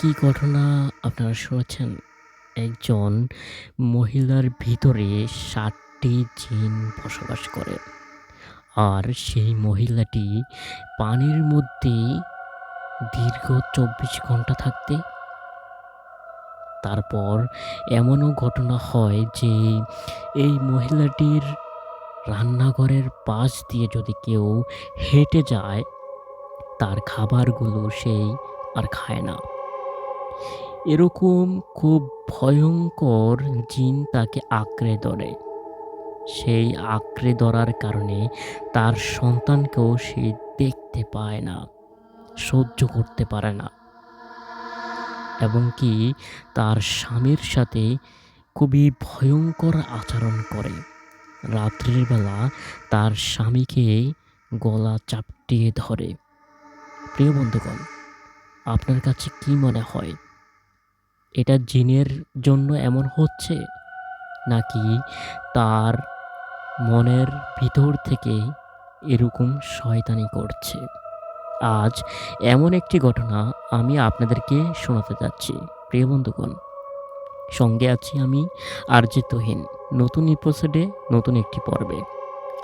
কি ঘটনা আপনারা শুনেছেন? একজন মহিলার ভিতরে ৭ টি জিন বসবাস করে। আর সেই মহিলাটি পানির মধ্যে দীর্ঘ ২৪ ঘণ্টা থাকতে তারপর এমনও ঘটনা হয় যে এই মহিলাটির রান্নাঘরের পাশ দিয়ে যদি কেউ হেঁটে যায়, তার খাবারগুলো সেই আর খায় না। এরকম খুব ভয়ঙ্কর জিন তাকে আঁকড়ে ধরে। সেই আঁকড়ে ধরার কারণে তার সন্তানকেও সে দেখতে পায় না, সহ্য করতে পারে না। এবং কি তার স্বামীর সাথে খুবই ভয়ঙ্কর আচরণ করে। রাত্রির বেলা তার স্বামীকে গলা চাপটিয়ে ধরে। প্রিয় বন্ধুগণ, আপনার কাছে কি মনে হয়? এটা জিনের জন্য এমন হচ্ছে? নাকি তার মনের ভিতর থেকে এরকম শয়তানি করছে? আজ এমন একটি ঘটনা আমি আপনাদেরকে শোনাতে যাচ্ছি। প্রিয় বন্ধুগণ, সঙ্গে আছি আমি আরজে তুহিন। নতুন এপিসোডে নতুন একটি পর্বে।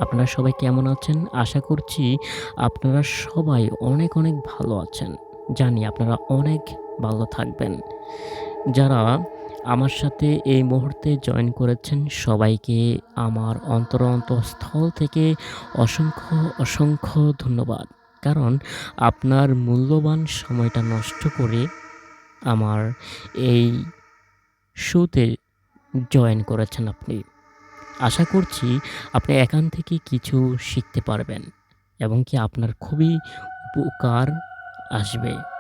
আপনারা সবাই কেমন আছেন? আশা করছি আপনারা সবাই অনেক, অনেক ভালো আছেন। জানি আপনারা অনেক ভালো থাকবেন। যারা আমার সাথে এই মুহূর্তে জয়েন করেছেন সবাইকে আমার অন্তর অন্তঃস্থল থেকে অসংখ্য, অসংখ্য ধন্যবাদ। কারণ আপনার মূল্যবান সময়টা নষ্ট করে আমার এই শোতে জয়েন করেছেন আপনি। আশা করছি আপনি এখান থেকে কিছু শিখতে পারবেন এবং কি আপনার খুবই উপকার আসবে।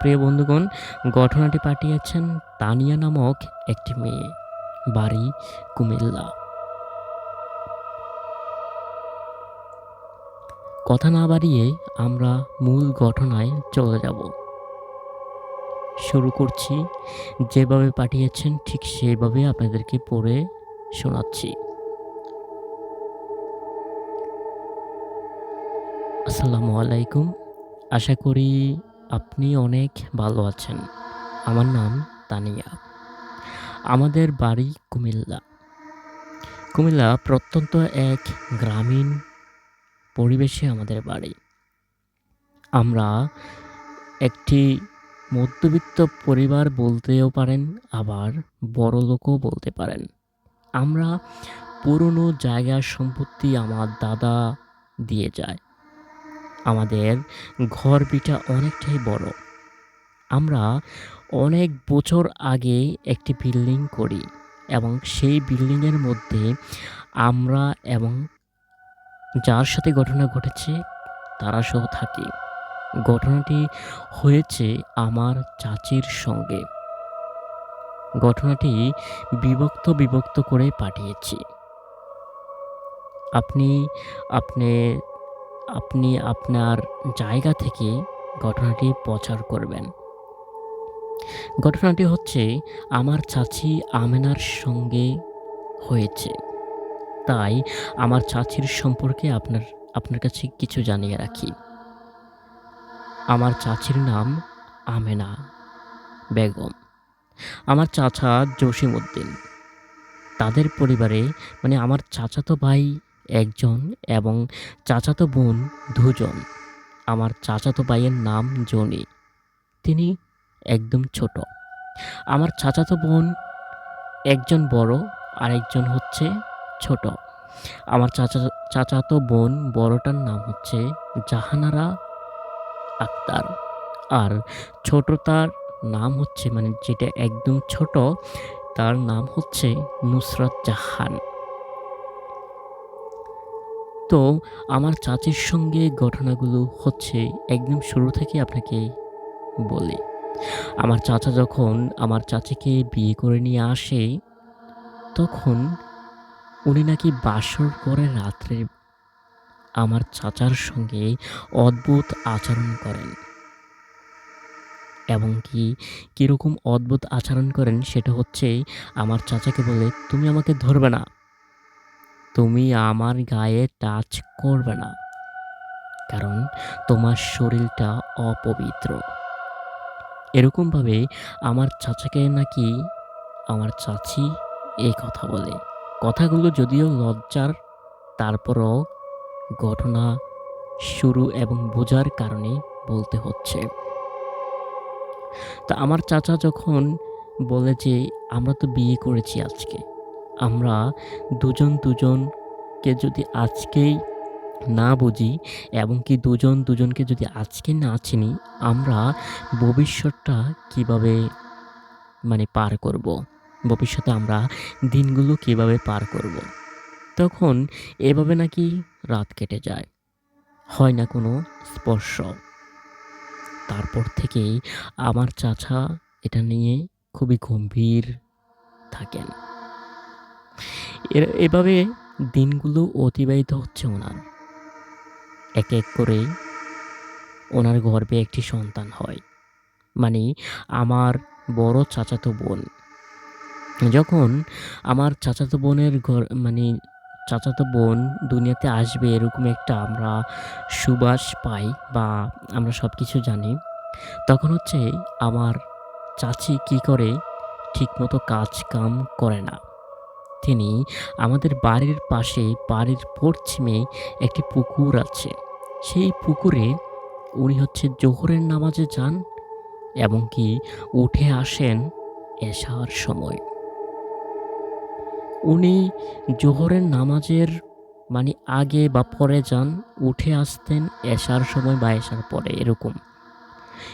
প্রিয় বন্ধুগণ, ঘটনাটি পাঠিয়েছেন তানিয়া নামক একটি মেয়ে। বাড়ি কুমিল্লা। কথা না বাড়িয়ে আমরা মূল ঘটনায় চলে যাব। শুরু করছি। যেভাবে পাঠিয়েছেন ঠিক সেভাবে আপনাদেরকে পড়ে শোনাচ্ছি। আসসালামু আলাইকুম। আশা করি আপনি অনেক ভালো আছেন। আমার নাম তানিয়া। আমাদের বাড়ি কুমিল্লা। কুমিল্লা প্রত্যন্ত এক গ্রামীণ পরিবেশে আমাদের বাড়ি। আমরা একটি মধ্যবিত্ত পরিবার বলতেও পারেন, আবার বড়লোকও বলতে পারেন। আমরা পুরনো জায়গা সম্পত্তি আমার দাদা দিয়ে যায়। আমাদের ঘর-ভিটা অনেকটাই বড়। আমরা অনেক বছর আগে একটি বিল্ডিং করি এবং সেই বিল্ডিংয়ের মধ্যে আমরা এবং যার সাথে ঘটনা ঘটেছে তারা সহ থাকি। ঘটনাটি হয়েছে আমার চাচির সঙ্গে। ঘটনাটি বিভক্ত, বিভক্ত করে পাঠিয়েছি। আপনি আপনে আপনি আপনার জায়গা থেকে ঘটনাটি প্রচার করবেন। ঘটনাটি হচ্ছে, আমার চাচী আমেনার সঙ্গে হয়েছে। তাই আমার চাচীর সম্পর্কে আপনার আপনার কাছে কিছু জানিয়ে রাখি। আমার চাচীর নাম আমেনা বেগম। আমার চাচা জসিমউদ্দিন। তাদের পরিবারে মানে আমার চাচাতো ভাই একজন এবং চাচাতো বোন দুজন। আমার চাচাতো ভাইয়ের নাম জনি। তিনি একদম ছোট। আমার চাচাতো বোন একজন বড়, আরেকজন হচ্ছে ছোট। আমার চাচা, চাচাতো বোন বড়টার নাম হচ্ছে জাহানারা আক্তার। আর ছোটটার নাম হচ্ছে মানে যেটা একদম ছোট, তার নাম হচ্ছে নুসরাত জাহান। তো আমার চাচীর সঙ্গে ঘটনাগুলো হচ্ছে একদম শুরু থেকে আপনাকে বলি। আমার চাচা যখন আমার চাচিকে বিয়ে করে নিয়ে আসে, তখন উনি নাকি বাসর করে রাত্রে আমার চাচার সঙ্গে অদ্ভুত আচরণ করেন। এবং কি কীরকম অদ্ভুত আচরণ করেন সেটা হচ্ছে আমার চাচাকে বলে, "তুমি আমাকে ধরবে না। তুমি আমার গায়ে টাচ করবে না। কারণ তোমার শরীরটা অপবিত্র।" এরকমভাবে আমার চাচাকে নাকি আমার চাচি এই কথা বলে কথাগুলো যদিও লজ্জার, তারপরও ঘটনা শুরু এবং বোঝার কারণে বলতে হচ্ছে তা আমার চাচা যখন বলে যে, আমরা তো বিয়ে করেছি আজকে আমরা দুজন দুজনকে যদি আজকেই না বুঝি এবং কি দুজন দুজনকে যদি আজকে না চিনি, আমরা ভবিষ্যৎটা কীভাবে মানে পার করব? ভবিষ্যতে আমরা দিনগুলো কীভাবে পার করব? তখন এভাবে নাকি রাত কেটে যায়। হয় না কোনো স্পর্শ। তারপর থেকেই আমার চাচা এটা নিয়ে খুবই গম্ভীর থাকেন। এর, এভাবে দিনগুলো অতিবাহিত হচ্ছে ওনার। এক এক করে ওনার গর্ভে একটি সন্তান হয়। মানে আমার বড় চাচাতো বোন। যখন আমার চাচাতো বোনের ঘর মানে চাচাতো বোন দুনিয়াতে আসবে এরকম একটা আমরা সুবাস পাই বা আমরা সব কিছু জানি, তখন হচ্ছে আমার চাচি কি করে ঠিকমতো কাজ কাম করে না। তিনি আমাদের বাড়ির পাশে, বাড়ির পশ্চিমে একটি পুকুর আছে। সেই পুকুরে উনি হচ্ছে জোহরের নামাজে যান এবং কি উঠে আসেন এশার সময়। উনি জোহরের নামাজের মানে আগে বা পরে যান, উঠে আসতেন এশার সময় বা এশার পরে, এরকম।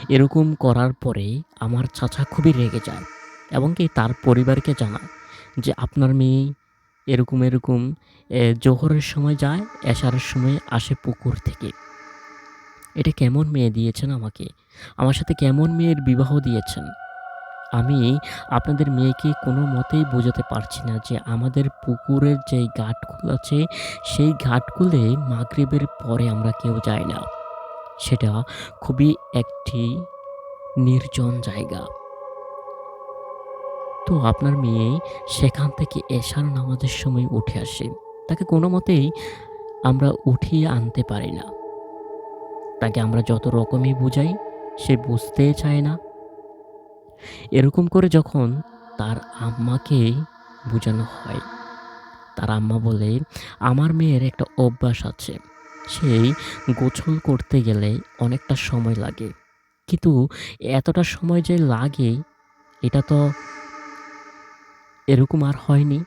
এরকম করার পরে আমার চাচা খুবই রেগে যায় এবং কি তার পরিবারকে জানায়। যে আপনার মেয়ে এরকম এরকম জোহরের সময় যায়, এশারের সময় আসে পুকুর থেকে। এটা কেমন মেয়ে দিয়েছেন আমাকে? আমার সাথে কেমন মেয়ের বিবাহ দিয়েছেন? আমি আপনাদের মেয়েকে কোনো মতেই বোঝাতে পারছি না যে আমাদের পুকুরের যেই ঘাটগুলো আছে, সেই ঘাটগুলো মাগরিবের পরে আমরা কেউ যাই না। সেটা খুবই একটি নির্জন জায়গা। তো আপনার মেয়ে সেখান থেকে এশার নামাজের সময় উঠে আসে। তাকে কোনো মতেই আমরা উঠিয়ে আনতে পারি না। তাকে আমরা যত রকমই বুঝাই, সে বুঝতে চায় না। এরকম করে যখন তার আম্মাকে বোঝানো হয়, তার আম্মা বলে, আমার মেয়ের একটা অভ্যাস আছে। সেই গোছল করতে গেলে অনেকটা সময় লাগে। কিন্তু এতটা সময় যে লাগে, এটা তো এরকম আর হয়নি।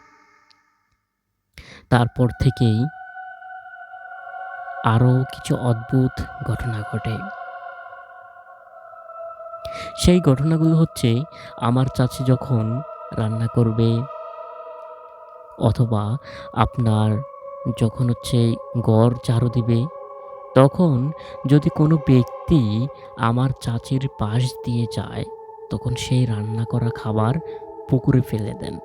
তারপর থেকেই আরও কিছু অদ্ভুত ঘটনা ঘটে। সেই ঘটনাগুলো হচ্ছে আমার চাচি যখন রান্না করবে অথবা আপনার যখন হচ্ছে গড় ঝাড়ু দিবে, তখন যদি কোনো ব্যক্তি আমার চাচির পাশ দিয়ে যায়, তখন সেই রান্না করা খাবার পুকুরে ফেলে দেন।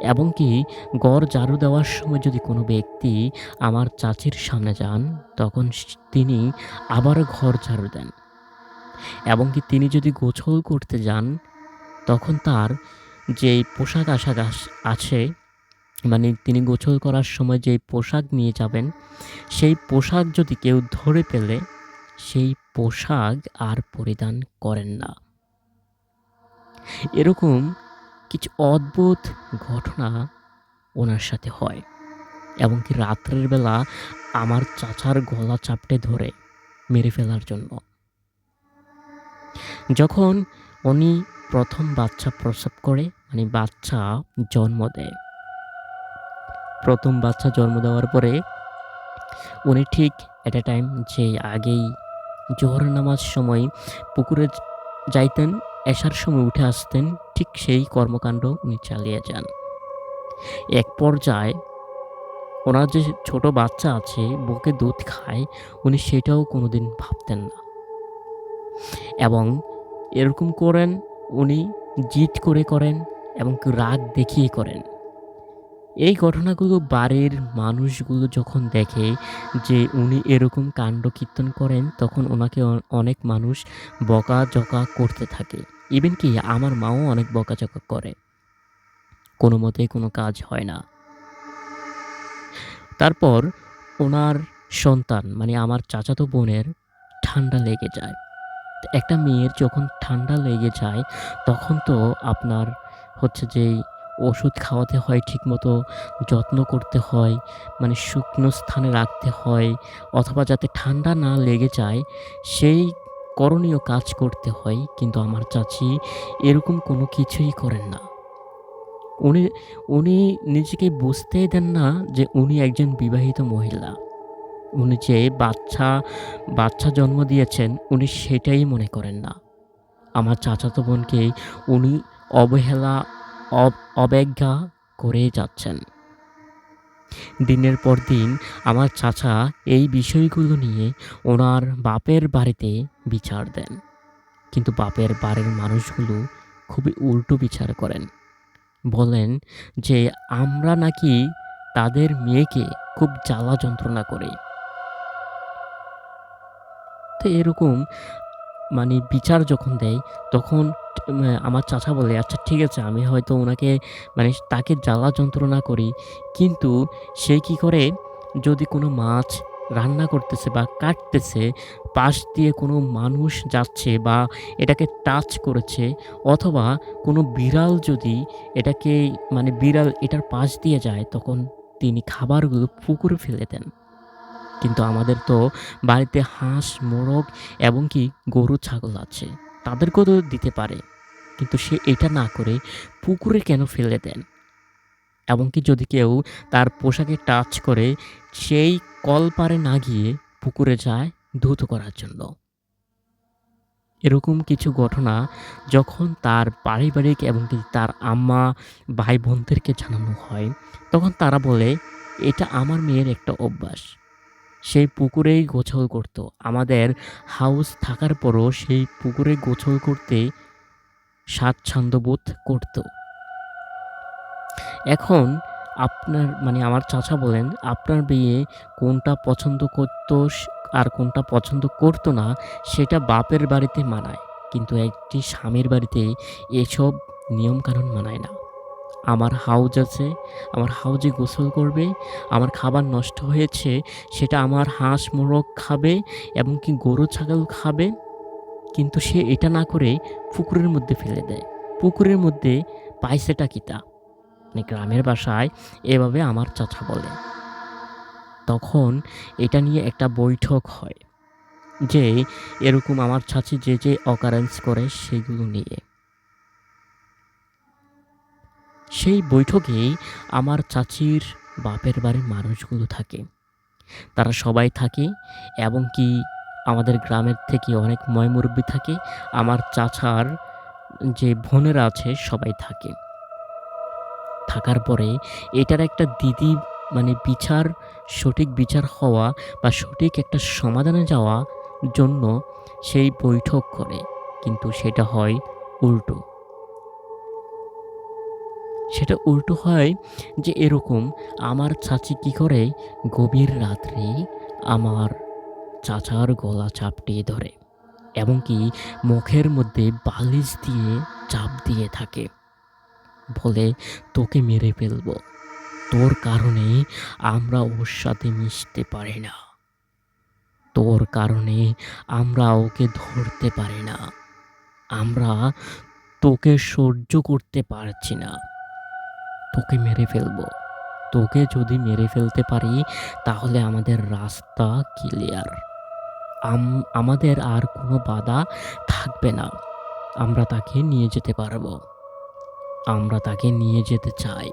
এবং কি গড় ঝাড়ু দেওয়ার সময় যদি কোনো ব্যক্তি আমার চাচির সামনে যান, তখন তিনি আবার ঘর ঝাড়ু দেন। এবং কি তিনি যদি গোছল করতে যান, তখন তার যে পোশাক আশাক আছে মানে তিনি গোছল করার সময় যে পোশাক নিয়ে যাবেন, সেই পোশাক যদি কেউ ধরে পেলে সেই পোশাক আর পরিধান করেন না। এরকম কিছু অদ্ভুত ঘটনা ওনার সাথে হয়। এবং কি রাত্রের বেলা আমার চাচার গলা চাপটে ধরে মেরে ফেলার জন্য। যখন উনি প্রথম বাচ্চা প্রসব করে মানে বাচ্চা জন্ম দেয়, প্রথম বাচ্চা জন্ম দেওয়ার পরে উনি ঠিক এট এ টাইম যে আগেই জোহর নামাজ সময় পুকুরে যাইতেন, এসার সময় উঠে আসতেন ঠিক সেই কর্মকাণ্ড উনি চালিয়ে যান। এক পর্যায়ে ওনার যে ছোট বাচ্চা আছে বুকে দুধ খায়, উনি সেটাও কোনোদিন ভাবতেন না। এবং এরকম করেন, উনি জিদ করে করেন এবং রাগ দেখিয়ে করেন। এই ঘটনাগুলো বাড়ির মানুষগুলো যখন দেখে যে উনি এরকম কাণ্ড কীর্তন করেন, তখন ওনাকে অনেক মানুষ বকা জকা করতে থাকে। ইভেন কি, আমার মাও অনেক বকাঝকা করে। কোনো মতেই কোনো কাজ হয় না। তারপর ওনার সন্তান মানে আমার চাচাতো বোনের, ঠান্ডা লেগে যায়। একটা মেয়ের যখন ঠান্ডা লেগে যায়, তখন তো আপনার হচ্ছে যেই ওষুধ খাওয়াতে হয়, ঠিকমতো যত্ন করতে হয় মানে শুকনো স্থানে রাখতে হয়, অথবা যাতে ঠান্ডা না লেগে যায়, সেই করণীয় কাজ করতে হয়, কিন্তু আমার চাচি এরকম কোনো কিছুই করেন না। উনি উনি নিজেকে বুঝতেই দেন না যে উনি একজন বিবাহিত মহিলা। উনি যে বাচ্চা বাচ্চা জন্ম দিয়েছেন, উনি সেটাই মনে করেন না। আমার চাচাতো বোনকে উনি অবহেলা, অব- অবজ্ঞা করেই যাচ্ছেন। দিনের পর দিন আমার চাচা এই বিষয়গুলো নিয়ে ওনার বাপের বাড়িতে বিচার দেন। কিন্তু বাপের বাড়ির মানুষগুলো খুবই উল্টো বিচার করেন। বলেন যে, আমরা নাকি তাদের মেয়েকে খুব জ্বালা যন্ত্রণা করি। তো এরকম মানে বিচার যখন দেয়, তখন আমার চাচা বলে আচ্ছা ঠিক আছে, আমি হয়তো ওনাকে মানে তাকে জ্বালা যন্ত্রণা করি। কিন্তু সে কি করে? যদি কোনো মাছ রান্না করতেছে বা কাটতেছে, পাশ দিয়ে কোনো মানুষ যাচ্ছে বা এটাকে টাচ করেছে, অথবা কোনো বিড়াল যদি এটাকে মানে বিড়াল এটার পাশ দিয়ে যায়, তখন তিনি খাবারগুলো পুকুরে ফেলে দেন। কিন্তু আমাদের তো বাড়িতে হাঁস, মোরগ এবং কি গরু, ছাগল আছে। তাদেরকেও তো দিতে পারে। কিন্তু সে এটা না করে পুকুরে কেন ফেলে দেন? এবং কি যদি কেউ তার পোশাকে টাচ করে, সেই কল পারে না গিয়ে পুকুরে যায় ধুত করার জন্য। এরকম কিছু ঘটনা যখন তার পারিবারিক এবং কি তার আম্মা ভাই বোনদেরকে জানানো হয়, তখন তারা বলে, এটা আমার মেয়ের একটা অভ্যাস। সেই পুকুরেই গোছল করতো। আমাদের হাউস থাকার পরও সেই পুকুরে গোছল করতে স্বাচ্ছন্দ্যবোধ করতো। এখন আপনার মানে আমার চাচা বলেন, আপনার বিয়ে কোনটা পছন্দ করতো আর কোনটা পছন্দ করতো না, সেটা বাপের বাড়িতে মানায়। কিন্তু একটি স্বামীর বাড়িতে এসব নিয়মকানুন মানায় না। আমার হাউজ আছে, আমার হাউজে গোসল করবে, আমার খাবার নষ্ট হয়েছে, সেটা আমার হাঁস মোরগ খাবে এবং কি গরু ছাগল খাবে। কিন্তু সে এটা না করে পুকুরের মধ্যে ফেলে দেয়। পুকুরের মধ্যে পাইছেটা কিতা মানে গ্রামের বাসায় এভাবে আমার চাচা বলে। তখন এটা নিয়ে একটা বৈঠক হয়, যে এরকম আমার চাচি যে যে অকারেন্স করে সেগুলো নিয়ে। সেই বৈঠকেই আমার চাচির বাপের বাড়ির মানুষগুলো থাকে। তারা সবাই থাকে এবং কি আমাদের গ্রামের থেকে অনেক ময়মুরব্বী থাকে। আমার চাচার যে বোনেরা আছে সবাই থাকে। থাকার পরে এটার একটা দিদি মানে বিচার, সঠিক বিচার হওয়া বা সঠিক একটা সমাধানে যাওয়া জন্য সেই বৈঠক করে। কিন্তু সেটা হয় উল্টো। সেটা উল্টো হয় যে এরকম, আমার চাচি কি করে গভীর রাত্রে আমার চাচার গলা চাপটিয়ে ধরে এবং কি মুখের মধ্যে বালিশ দিয়ে চাপ দিয়ে থাকে। বলে, তোকে মেরে ফেলব। তোর কারণে আমরা ওর সাথে মিশতে পারি না। তোর কারণে আমরা ওকে ধরতে পারি না। আমরা তোকে সহ্য করতে পারছি না। তোকে মেরে ফেলব। তোকে যদি মেরে ফেলতে পারি, তাহলে আমাদের রাস্তা ক্লিয়ার আমাদের আর কোনো বাধা থাকবে না। আমরা তাকে নিয়ে যেতে পারব। আমরা তাকে নিয়ে যেতে চাই।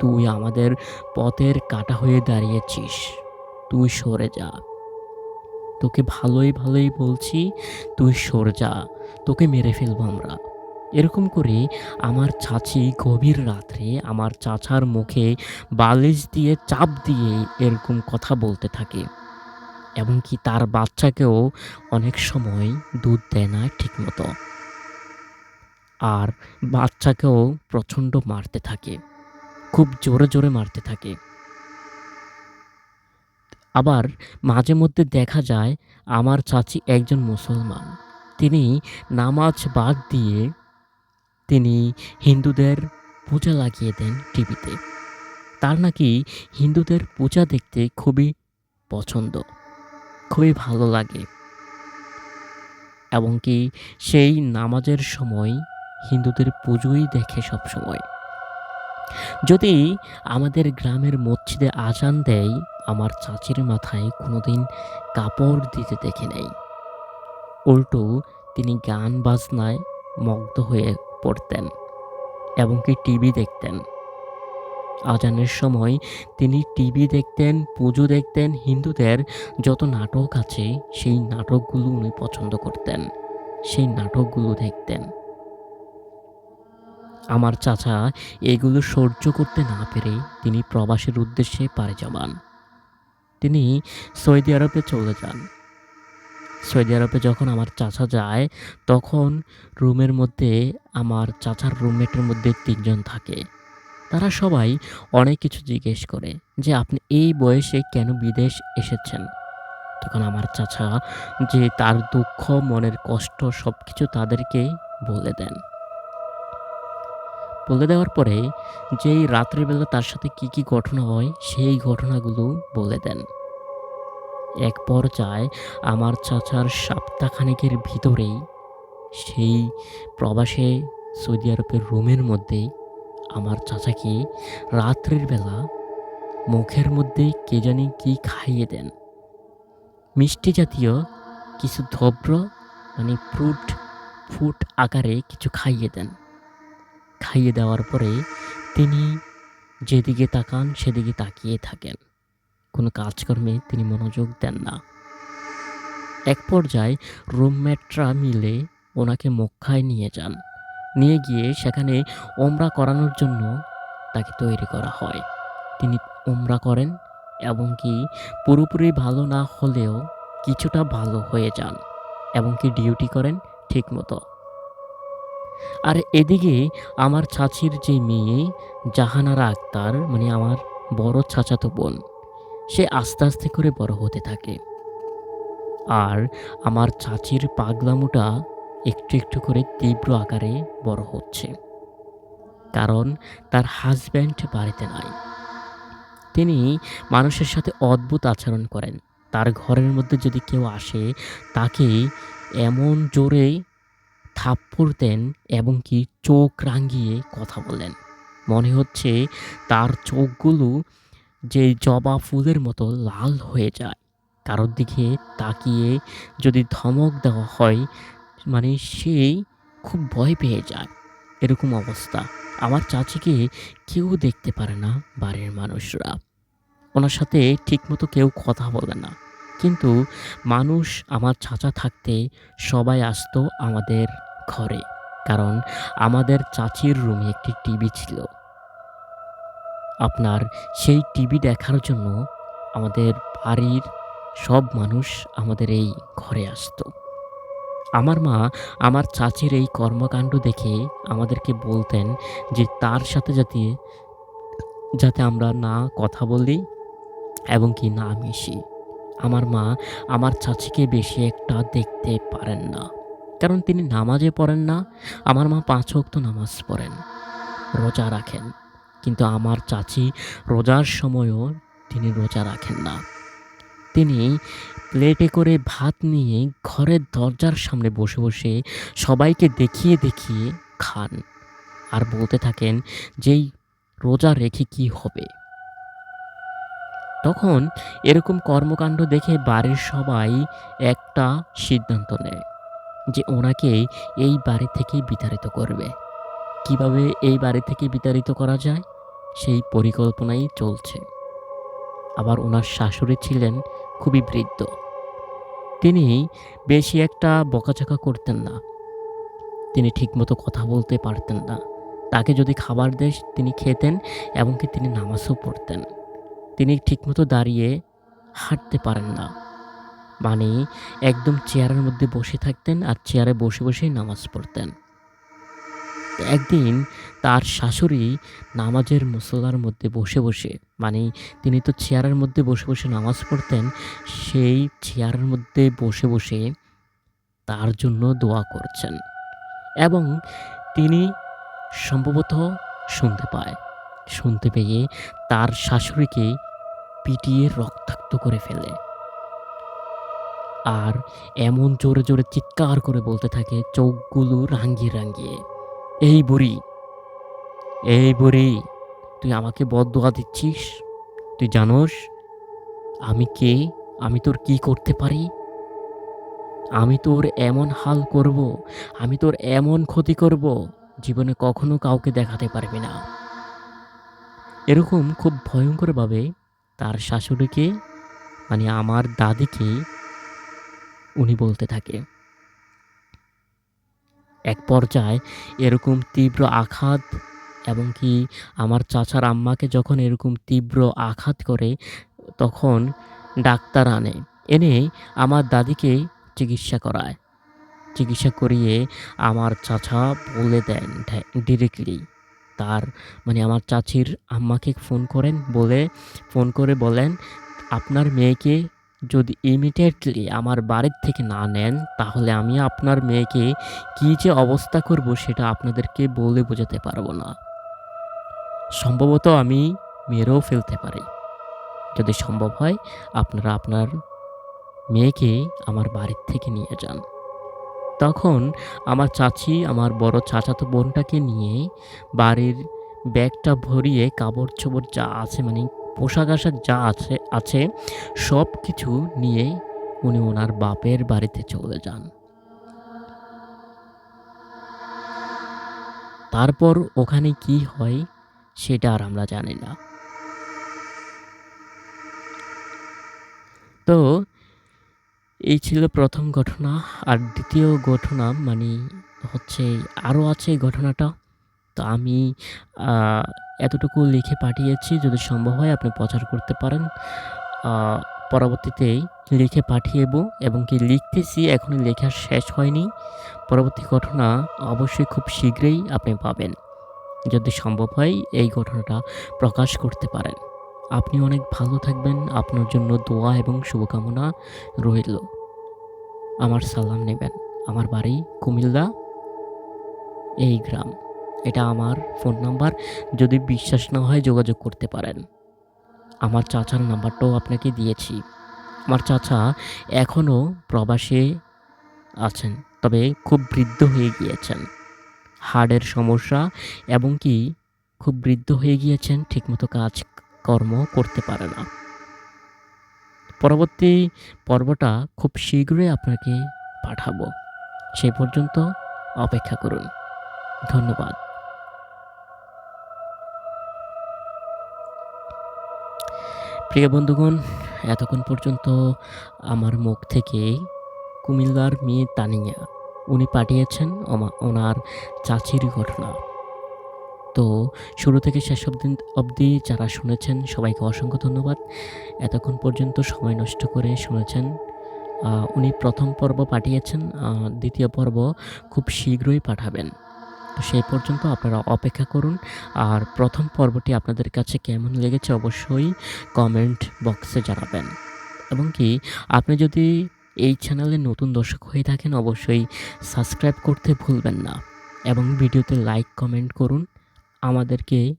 তুই আমাদের পথের কাটা হয়ে দাঁড়িয়েছিস। তুই সরে যা। তোকে ভালোই ভালোই বলছি, তুই সরে যা। তোকে মেরে ফেলব আমরা। এরকম করে আমার চাচি গভীর রাত্রে আমার চাচার মুখে বালিশ দিয়ে, চাপ দিয়ে এরকম কথা বলতে থাকে। এবং কি তার বাচ্চাকেও অনেক সময় দুধ দেয় না ঠিকমতো। আর বাচ্চাকেও প্রচণ্ড মারতে থাকে। খুব জোরে জোরে মারতে থাকে। আবার মাঝে মধ্যে দেখা যায়, আমার চাচি একজন মুসলমান। তিনি নামাজ বাদ দিয়ে তিনি হিন্দুদের পূজা লাগিয়ে দেন টিভিতে তার নাকি হিন্দুদের পূজা দেখতে খুবই পছন্দ খুবই ভালো লাগে এবং কি সেই নামাজের সময় হিন্দুদের পুজোই দেখে সব সময়। যদি আমাদের গ্রামের মসজিদে আজান দেয়, আমার চাচির মাথায় কোনোদিন কাপড় দিতে দেখে নাই। উল্টো তিনি গান বাজনায় মগ্ন হয়ে পড়তেন এবং কি টিভি দেখতেন। আজানের সময় তিনি টিভি দেখতেন, পুজো দেখতেন, হিন্দুদের যত নাটক আছে সেই নাটকগুলো উনি পছন্দ করতেন। সেই নাটকগুলো দেখতেন। আমার চাচা এগুলো সহ্য করতে না পেরে তিনি প্রবাসের উদ্দেশ্যে পাড়ি জমান। তিনি সৌদি আরবে চলে যান। সৌদি আরবে যখন আমার চাচা যায় তখন রুমের মধ্যে আমার চাচার রুমমেটের মধ্যে তিনজন থাকে। তারা সবাই অনেক কিছু জিজ্ঞেস করে যে, "আপনি এই বয়সে কেন বিদেশ এসেছেন?" তখন আমার চাচা যে তার দুঃখ, মনের কষ্ট সব কিছু তাদেরকে বলে দেন। বলে দেওয়ার পরে যেই রাত্রিবেলা তার সাথে কী, কী ঘটনা হয় সেই ঘটনাগুলো বলে দেন। এক পর্যায়ে আমার চাচার সপ্তাহখানেকের ভিতরেই সেই প্রবাসে সৌদি আরবের রুমের মধ্যে আমার চাচাকে রাত্রির বেলা মুখের মধ্যে কে জানি কি খাইয়ে দেন। মিষ্টি জাতীয় কিছু দ্রব্য মানে ফ্রুট ফুড আকারে কিছু খাইয়ে দেন। খাইয়ে দেওয়ার পরে তিনি যেদিকে তাকান সেদিকে তাকিয়ে থাকেন। কোনো কাজকর্মে তিনি মনোযোগ দেন না। এক পর্যায়ে রুমমেটরা মিলে ওনাকে মক্কায় নিয়ে যান। নিয়ে গিয়ে সেখানে ওমরা করানোর জন্য তাকে তৈরি করা হয়। তিনি ওমরা করেন এবং কি পুরোপুরি ভালো না হলেও কিছুটা ভালো হয়ে যান এবং কি ডিউটি করেন ঠিকমতো। আর এদিকে আমার চাচির যে মেয়ে জাহানারা আক্তার মানে আমার বড় চাচাতো বোন, সে আস্তে, আস্তে করে বড় হতে থাকে। আর আমার চাচির পাগলামোটা একটু, একটু করে তীব্র আকারে বড় হচ্ছে। কারণ তার হাজব্যান্ড বাড়িতে নাই। তিনি মানুষের সাথে অদ্ভুত আচরণ করেন। তার ঘরের মধ্যে যদি কেউ আসে তাকে এমন জোরে থাপ্পড় দেন এবং কি চোখ রাঙিয়ে কথা বলেন। মনে হচ্ছে তার চোখগুলো যে জবা ফুলের মতো লাল হয়ে যায়। কারোর দিকে তাকিয়ে যদি ধমক দেওয়া হয় মানে সে খুব ভয় পেয়ে যায়। এরকম অবস্থা। আমার চাচিকে কেউ দেখতে পারে না বাড়ির মানুষরা। ওনার সাথে ঠিকমতো কেউ কথা বলে না। কিন্তু মানুষ আমার চাচা থাকতে সবাই আসতো আমাদের ঘরে। কারণ আমাদের চাচির রুমে একটি টিভি ছিল। আপনার সেই টিভি দেখার জন্য আমাদের বাড়ির সব মানুষ আমাদের এই ঘরে আসতো। আমার মা আমার চাচির এই কর্মকাণ্ড দেখে আমাদেরকে বলতেন যে তার সাথে যাতে যাতে আমরা না কথা বলি এবং কি না মিশি। আমার মা আমার চাচিকে বেশি একটা দেখতে পারেন না। কারণ তিনি নামাজে পড়েন না। আমার মা ৫ ওয়াক্ত নামাজ পড়েন, রোজা রাখেন। কিন্তু আমার চাচি রোজার সময়ও তিনি রোজা রাখেন না। তিনি প্লেটে করে ভাত নিয়ে ঘরের দরজার সামনে বসে, বসে সবাইকে দেখিয়ে, দেখিয়ে খান। আর বলতে থাকেন যে এই রোজা রেখে কি হবে? তখন এরকম কর্মকাণ্ড দেখে বাড়ির সবাই একটা সিদ্ধান্ত নেয় যে ওনাকে এই বাড়ি থেকেই বিতাড়িত করবে। কীভাবে এই বাড়ি থেকে বিতাড়িত করা যায়? সেই পরিকল্পনাই চলছে। আবার ওনার শাশুড়ি ছিলেন খুবই বৃদ্ধ। তিনি বেশি একটা বকাঝকা করতেন না। তিনি ঠিকমতো কথা বলতে পারতেন না। তাকে যদি খাবার দেয় তিনি খেতেন এবং কি তিনি নামাজও পড়তেন। তিনি ঠিকমতো দাঁড়িয়ে হাঁটতে পারেন না। মানে একদম চেয়ারের মধ্যে বসে থাকতেন আর চেয়ারে বসে, বসেই নামাজ পড়তেন। একদিন তার শাশুড়ি নামাজের মুসল্লার মধ্যে বসে, বসে মানে তিনি তো চেয়ারের মধ্যে বসে, বসে নামাজ পড়তেন। সেই চেয়ারের মধ্যে বসে, বসে তার জন্য দোয়া করছেন এবং তিনি সম্ভবত শুনতে পায়। শুনতে পেয়ে তার শাশুড়িকে পিটিয়ে রক্তাক্ত করে ফেলে। আর এমন জোরে জোরে চিৎকার করে বলতে থাকে চোখগুলো রাঙ্গিয়ে রাঙ্গিয়ে এই বুড়ি এই বুড়ি, তুই আমাকে বদদোয়া দিচ্ছিস? তুই জানোস, আমি কে? আমি তোর কি করতে পারি? আমি তোর এমন হাল করব, আমি তোর এমন ক্ষতি করব, জীবনে কখনো কাউকে দেখাতে পারবি না। এরকম খুব ভয়ঙ্করভাবে তার শাশুড়িকে মানে আমার দাদিকে উনি বলতে থাকে। এক পর্যায়ে এরকম তীব্র আঘাত এবং কি আমার চাচার আম্মাকে যখন এরকম তীব্র আঘাত করে, তখন ডাক্তার আনে, এনে আমার দাদিকে চিকিৎসা করায়। চিকিৎসা করিয়ে আমার চাচা বলে দেন ডিরেক্টলি তার মানে আমার চাচির আম্মাকে ফোন করেন, বলে, ফোন করে বলেন, আপনার মেয়েকে যদি ইমিডিয়েটলি আমার বাড়ির থেকে না নেন, তাহলে আমি আপনার মেয়েকে কী যে অবস্থা করব সেটা আপনাদেরকে বলে বোঝাতে পারব না। সম্ভবত আমি মেরেও ফেলতে পারি। যদি সম্ভব হয়, আপনারা আপনার মেয়েকে আমার বাড়ির থেকে নিয়ে যান। তখন আমার চাচি, আমার বড় চাচাতো বোনটাকে নিয়ে বাড়ির ব্যাগটা ভরিয়ে কাপড় চোপড় যা আছে মানে পোশাক আশাক যা আছে আছে সব কিছু নিয়ে উনি ওনার বাপের বাড়িতে চলে যান। তারপর ওখানে কি হয় সেটা আর আমরা জানি না। তো, এই ছিল প্রথম ঘটনা। আর দ্বিতীয় ঘটনা মানে হচ্ছে, আরও আছে ঘটনাটা। তো আমি এতটুকু লিখে পাঠিয়েছি। যদি সম্ভব হয় আপনি প্রচার করতে পারেন। পরবর্তীতে লিখে পাঠিয়েব এবং কি লিখতেছি, এখনই লেখা শেষ হয়নি। পরবর্তী ঘটনা অবশ্যই খুব শীঘ্রই আপনি পাবেন। যদি সম্ভব হয় এই ঘটনাটা প্রকাশ করতে পারেন। আপনি অনেক ভালো থাকবেন। আপনার জন্য দোয়া এবং শুভকামনা রইল। আমার সালাম নেবেন। আমার বাড়ি কুমিল্লা, এই গ্রাম। এটা আমার ফোন নাম্বার। যদি বিশ্বাস না হয় যোগাযোগ করতে পারেন। আমার চাচার নাম্বারটাও আপনাকে দিয়েছি। আমার চাচা এখনও প্রবাসে আছেন, তবে খুব বৃদ্ধ হয়ে গিয়েছেন। হার্টের সমস্যা এবং কি খুব বৃদ্ধ হয়ে গিয়েছেন, ঠিকমতো কাজ কর্ম করতে পারে না। পরবর্তী পর্বটা খুব শীঘ্রই আপনাকে পাঠাবো। সেই পর্যন্ত অপেক্ষা করুন। ধন্যবাদ। প্রিয় বন্ধুগণ, এতক্ষণ পর্যন্ত আমার মুখ থেকে কুমিল্লার মেয়ে তানিয়া উনি পাঠিয়েছেন ওনার চাচির ঘটনা। তো শুরু থেকে শেষ অবধি অবধি যারা শুনেছেন, সবাইকে অসংখ্য ধন্যবাদ। এতক্ষণ পর্যন্ত সময় নষ্ট করে শুনেছেন। উনি প্রথম পর্ব পাঠিয়েছেন দ্বিতীয় পর্ব খুব শীঘ্রই পাঠাবেন। তো সেই পর্যন্ত আপনারা অপেক্ষা করুন। আর প্রথম পর্বটি আপনাদের কাছে কেমন লেগেছে অবশ্যই কমেন্ট বক্সে জানাবেন। এবং কি, আপনি যদি এই চ্যানেলে নতুন দর্শক হয়ে থাকেন অবশ্যই সাবস্ক্রাইব করতে ভুলবেন না এবং ভিডিওতে লাইক, কমেন্ট করুন। আমাদেরকে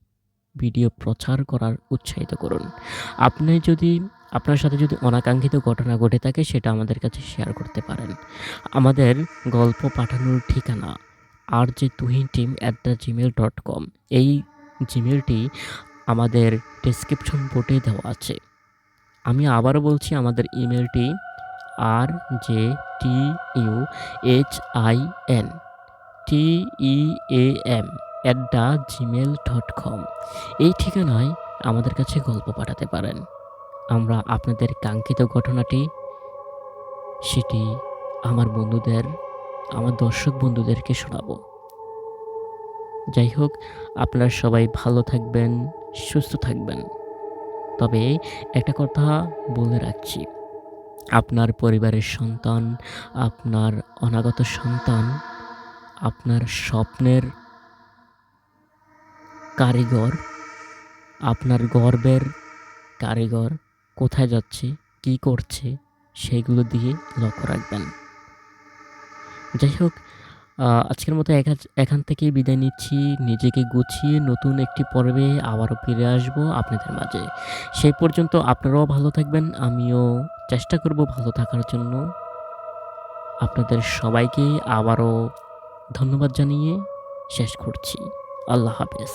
ভিডিও প্রচার করার উৎসাহিত করুন। আপনি যদি, আপনার সাথে যদি অনাকাঙ্ক্ষিত ঘটনা ঘটে থাকে, সেটা আমাদের কাছে শেয়ার করতে পারেন। আমাদের গল্প পাঠানোর ঠিকানা আর যে Tuhin team at the Gmail dot com এই জিমেলটি আমাদের ডেসক্রিপশন বোর্ডে দেওয়া আছে। আমি আবারও বলছি, আমাদের ইমেলটি R J T U H I N, T E A M at the Gmail dot com এই ঠিকানায় আমাদের কাছে গল্প পাঠাতে পারেন। আমরা আপনাদের কাঙ্ক্ষিত ঘটনাটি, সেটি আমার বন্ধুদের, আমার দর্শক বন্ধুদেরকে শোনাবো। যাই হোক, আপনারা সবাই ভালো থাকবেন, সুস্থ থাকবেন। তবে একটা কথা বলে রাখছি। আপনার পরিবারের সন্তান, আপনার অনাগত সন্তান, আপনার স্বপ্নের কারিগর, আপনার গর্বের কারিগর কোথায় যাচ্ছে, কি করছে, সেগুলো দিয়ে লক্ষ্য রাখবেন। যাই হোক আজকের মতো এখান থেকেই বিদায় নিচ্ছি। নিজেকে গুছিয়ে নতুন একটি পর্বে আবারও ফিরে আসব আপনাদের মাঝে। সেই পর্যন্ত আপনারাও ভালো থাকবেন। আমিও চেষ্টা করব ভালো থাকার জন্য। আপনাদের সবাইকে আবারও ধন্যবাদ জানিয়ে শেষ করছি। আল্লাহ হাফেজ।